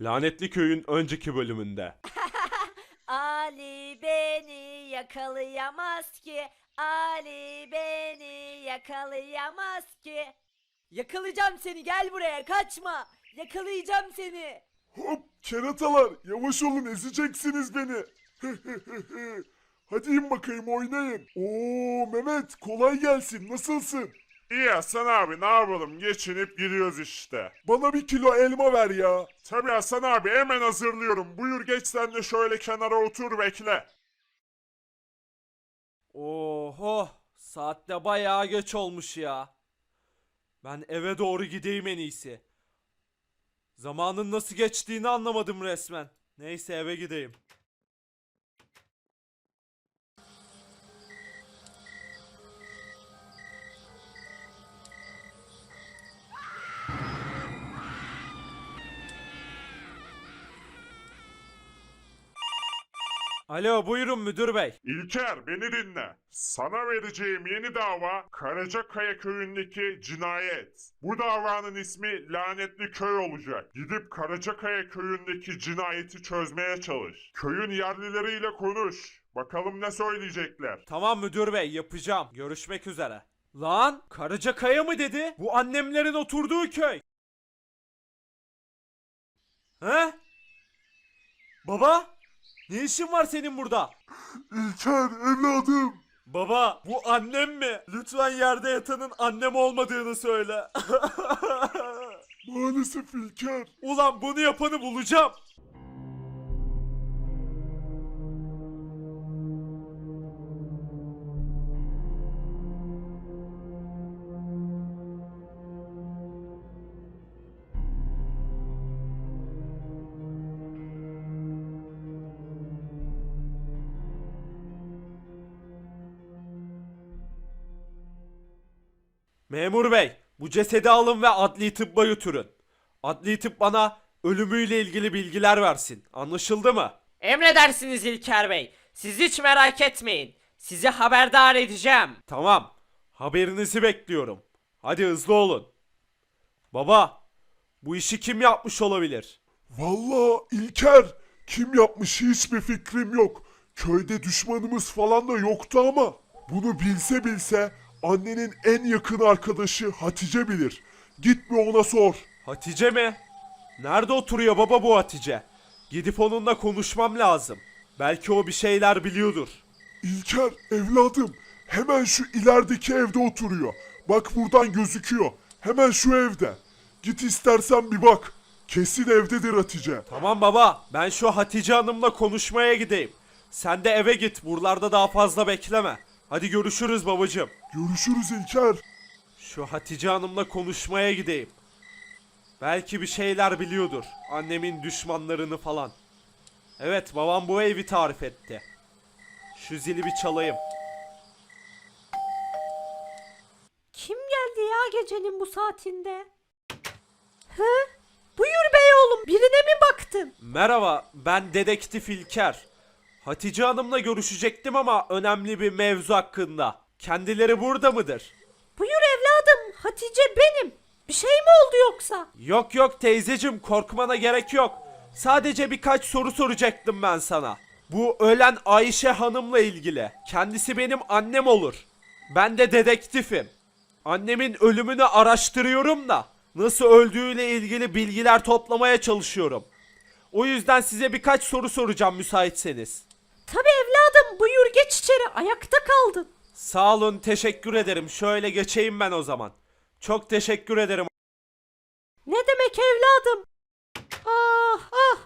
Lanetli Köy'ün önceki bölümünde. Ali beni yakalayamaz ki. Ali beni yakalayamaz ki. Yakalayacağım seni gel buraya kaçma. Yakalayacağım seni. Hop keratalar yavaş olun ezeceksiniz beni. Hadi in bakayım oynayın. Oo Mehmet kolay gelsin nasılsın? İyi Hasan abi ne yapalım geçinip gidiyoruz işte. Bana bir kilo elma ver ya. Tabii Hasan abi hemen hazırlıyorum. Buyur geç sen de şöyle kenara otur bekle. Oho saatte bayağı geç olmuş ya. Ben eve doğru gideyim en iyisi. Zamanın nasıl geçtiğini anlamadım resmen. Neyse eve gideyim. Alo buyurun müdür bey. İlker beni dinle. Sana vereceğim yeni dava Karacakaya köyündeki cinayet. Bu davanın ismi lanetli köy olacak. Gidip Karacakaya köyündeki cinayeti çözmeye çalış. Köyün yerlileriyle konuş. Bakalım ne söyleyecekler. Tamam müdür bey yapacağım. Görüşmek üzere. Lan Karacakaya mı dedi? Bu annemlerin oturduğu köy. He? Baba? Ne işin var senin burada? İlker evladım. Baba bu annem mi? Lütfen yerde yatanın annem olmadığını söyle. Maalesef İlker. Ulan bunu yapanı bulacağım. Memur bey, bu cesedi alın ve adli tıbba götürün. Adli tıp bana ölümüyle ilgili bilgiler versin. Anlaşıldı mı? Emredersiniz İlker Bey. Siz hiç merak etmeyin. Sizi haberdar edeceğim. Tamam. Haberinizi bekliyorum. Hadi hızlı olun. Baba, bu işi kim yapmış olabilir? Vallahi İlker kim yapmış hiçbir fikrim yok. Köyde düşmanımız falan da yoktu ama bunu bilse bilse annenin en yakın arkadaşı Hatice bilir. Git bir ona sor. Hatice mi? Nerede oturuyor baba bu Hatice? Gidip onunla konuşmam lazım. Belki o bir şeyler biliyordur. İlker evladım hemen şu ilerideki evde oturuyor. Bak buradan gözüküyor. Hemen şu evde. Git istersen bir bak. Kesin evdedir Hatice. Tamam baba, ben şu Hatice Hanım'la konuşmaya gideyim. Sen de eve git, buralarda daha fazla bekleme. Hadi görüşürüz babacığım. Görüşürüz İlker. Şu Hatice Hanım'la konuşmaya gideyim. Belki bir şeyler biliyordur. Annemin düşmanlarını falan. Evet babam bu evi tarif etti. Şu zili bir çalayım. Kim geldi ya gecenin bu saatinde? Hı? Buyur bey oğlum birine mi baktın? Merhaba ben dedektif İlker. Hatice Hanım'la görüşecektim ama önemli bir mevzu hakkında. Kendileri burada mıdır? Buyur evladım Hatice benim. Bir şey mi oldu yoksa? Yok yok teyzecim korkmana gerek yok. Sadece birkaç soru soracaktım ben sana. Bu ölen Ayşe Hanım'la ilgili. Kendisi benim annem olur. Ben de dedektifim. Annemin ölümünü araştırıyorum da nasıl öldüğüyle ilgili bilgiler toplamaya çalışıyorum. O yüzden size birkaç soru soracağım müsaitseniz. Tabii evladım buyur geç içeri ayakta kaldın. Sağ olun teşekkür ederim. Şöyle geçeyim ben o zaman. Çok teşekkür ederim. Ne demek evladım? Ah ah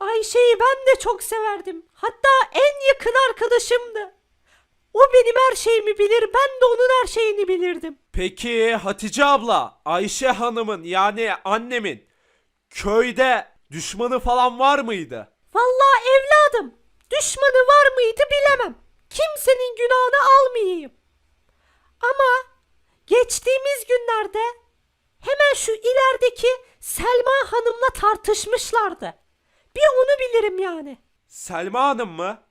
Ayşe'yi ben de çok severdim. Hatta en yakın arkadaşımdı. O benim her şeyimi bilir ben de onun her şeyini bilirdim. Peki Hatice abla, Ayşe Hanım'ın yani annemin köyde düşmanı falan var mıydı? Vallahi evladım düşmanı var mıydı bilemem. Kimsenin günahını almayayım. Ama geçtiğimiz günlerde hemen şu ilerideki Selma Hanım'la tartışmışlardı. Bir onu bilirim yani. Selma Hanım mı?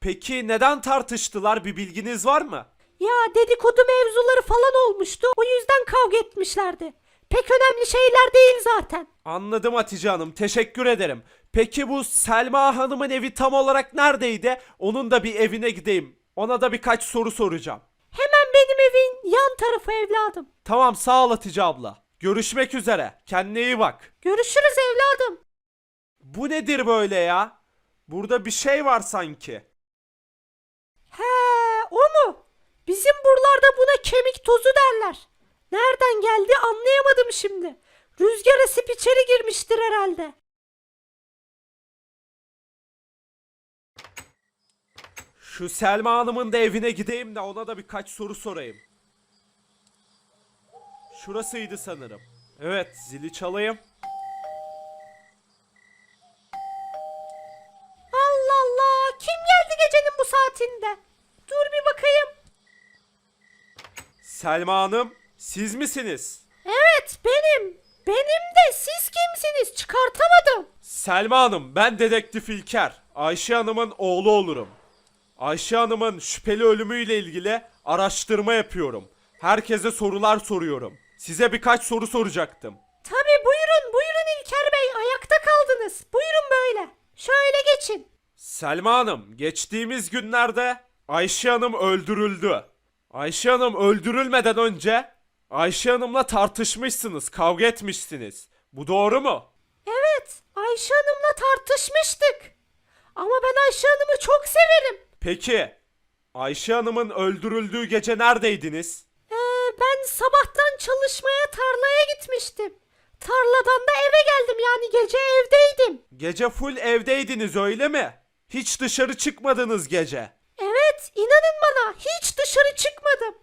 Peki neden tartıştılar bir bilginiz var mı? Ya dedikodu mevzuları falan olmuştu. O yüzden kavga etmişlerdi. Pek önemli şeyler değil zaten. Anladım Hatice Hanım. Teşekkür ederim. Peki bu Selma Hanım'ın evi tam olarak neredeydi? Onun da bir evine gideyim. Ona da birkaç soru soracağım. Hemen benim evin yan tarafı evladım. Tamam sağ ol Hatice abla. Görüşmek üzere. Kendine iyi bak. Görüşürüz evladım. Bu nedir böyle ya? Burada bir şey var sanki. He, o mu? Bizim buralarda buna kemik tozu derler. Nereden geldi anlayamadım şimdi. Rüzgar esip içeri girmiştir herhalde. Şu Selma Hanım'ın da evine gideyim de ona da birkaç soru sorayım. Şurasıydı sanırım. Evet, zili çalayım. Allah Allah, kim geldi gecenin bu saatinde? Dur bir bakayım. Selma Hanım, siz misiniz? Evet, benim. Benim de siz kimsiniz? Çıkartamadım. Selma Hanım, ben dedektif İlker. Ayşe Hanım'ın oğlu olurum. Ayşe Hanım'ın şüpheli ölümüyle ilgili araştırma yapıyorum. Herkese sorular soruyorum. Size birkaç soru soracaktım. Tabii buyurun, buyurun İlker Bey. Ayakta kaldınız. Buyurun böyle. Şöyle geçin. Selma Hanım, geçtiğimiz günlerde Ayşe Hanım öldürüldü. Ayşe Hanım öldürülmeden önce Ayşe Hanım'la tartışmışsınız, kavga etmişsiniz. Bu doğru mu? Evet, Ayşe Hanım'la tartışmıştık. Ama ben Ayşe Hanım'ı çok severim. Peki, Ayşe Hanım'ın öldürüldüğü gece neredeydiniz? Ee, ben sabahtan çalışmaya tarlaya gitmiştim. Tarladan da eve geldim yani gece evdeydim. Gece full evdeydiniz öyle mi? Hiç dışarı çıkmadınız gece. Evet, inanın bana hiç dışarı çıkmadım.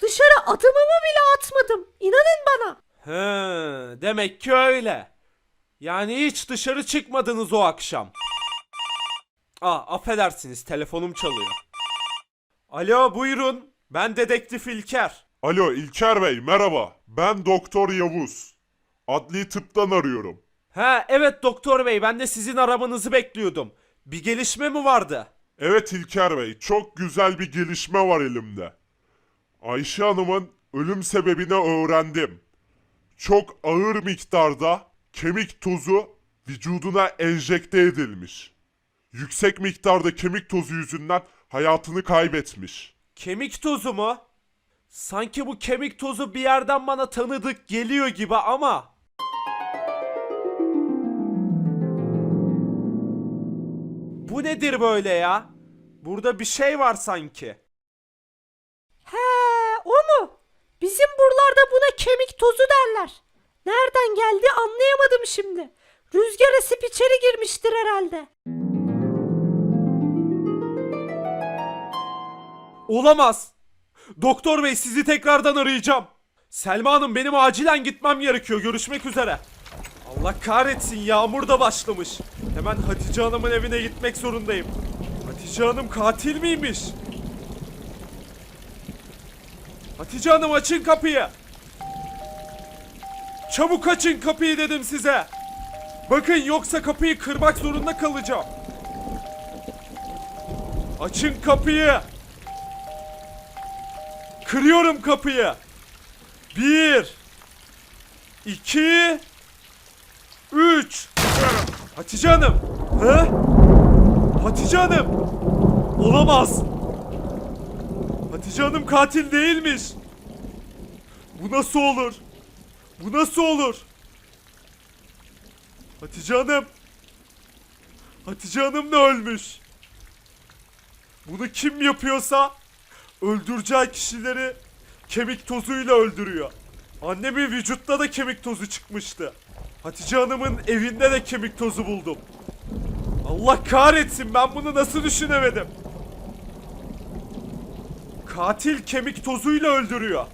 Dışarı adımımı bile atmadım. İnanın bana. He, demek ki öyle. Yani hiç dışarı çıkmadınız o akşam. Aa, affedersiniz telefonum çalıyor. Alo buyurun. Ben dedektif İlker. Alo İlker Bey merhaba. Ben Doktor Yavuz. Adli tıptan arıyorum. Ha evet doktor bey ben de sizin aramanızı bekliyordum. Bir gelişme mi vardı? Evet İlker Bey, çok güzel bir gelişme var elimde. Ayşe Hanım'ın ölüm sebebini öğrendim. Çok ağır miktarda kemik tozu vücuduna enjekte edilmiş. Yüksek miktarda kemik tozu yüzünden hayatını kaybetmiş. Kemik tozu mu? Sanki bu kemik tozu bir yerden bana tanıdık geliyor gibi ama... Bu nedir böyle ya? Burada bir şey var sanki. He, o mu? Bizim buralarda buna kemik tozu derler. Nereden geldi anlayamadım şimdi. Rüzgar esip içeri girmiştir herhalde. Olamaz. Doktor bey sizi tekrardan arayacağım. Selma Hanım benim acilen gitmem gerekiyor. Görüşmek üzere. Allah kahretsin yağmur da başlamış. Hemen Hatice Hanım'ın evine gitmek zorundayım. Hatice Hanım katil miymiş? Hatice Hanım açın kapıyı. Çabuk açın kapıyı dedim size. Bakın yoksa kapıyı kırmak zorunda kalacağım. Açın kapıyı. Kırıyorum kapıyı. Bir. iki, Üç. Hatice Hanım. He? Hatice Hanım. Olamaz. Hatice Hanım katil değilmiş. Bu nasıl olur? Bu nasıl olur? Hatice Hanım. Hatice Hanım da ölmüş. Bunu kim yapıyorsa öldüreceği kişileri kemik tozuyla öldürüyor. Annemin vücutta da kemik tozu çıkmıştı. Hatice Hanım'ın evinde de kemik tozu buldum. Allah kahretsin ben bunu nasıl düşünemedim. Katil kemik tozuyla öldürüyor.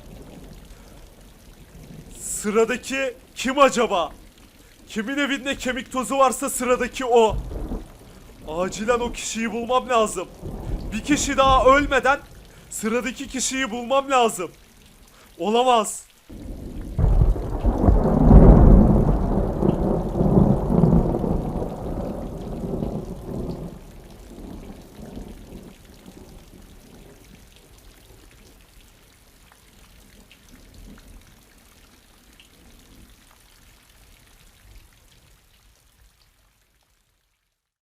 Sıradaki kim acaba? Kimin evinde kemik tozu varsa sıradaki o. Acilen o kişiyi bulmam lazım. Bir kişi daha ölmeden sıradaki kişiyi bulmam lazım. Olamaz.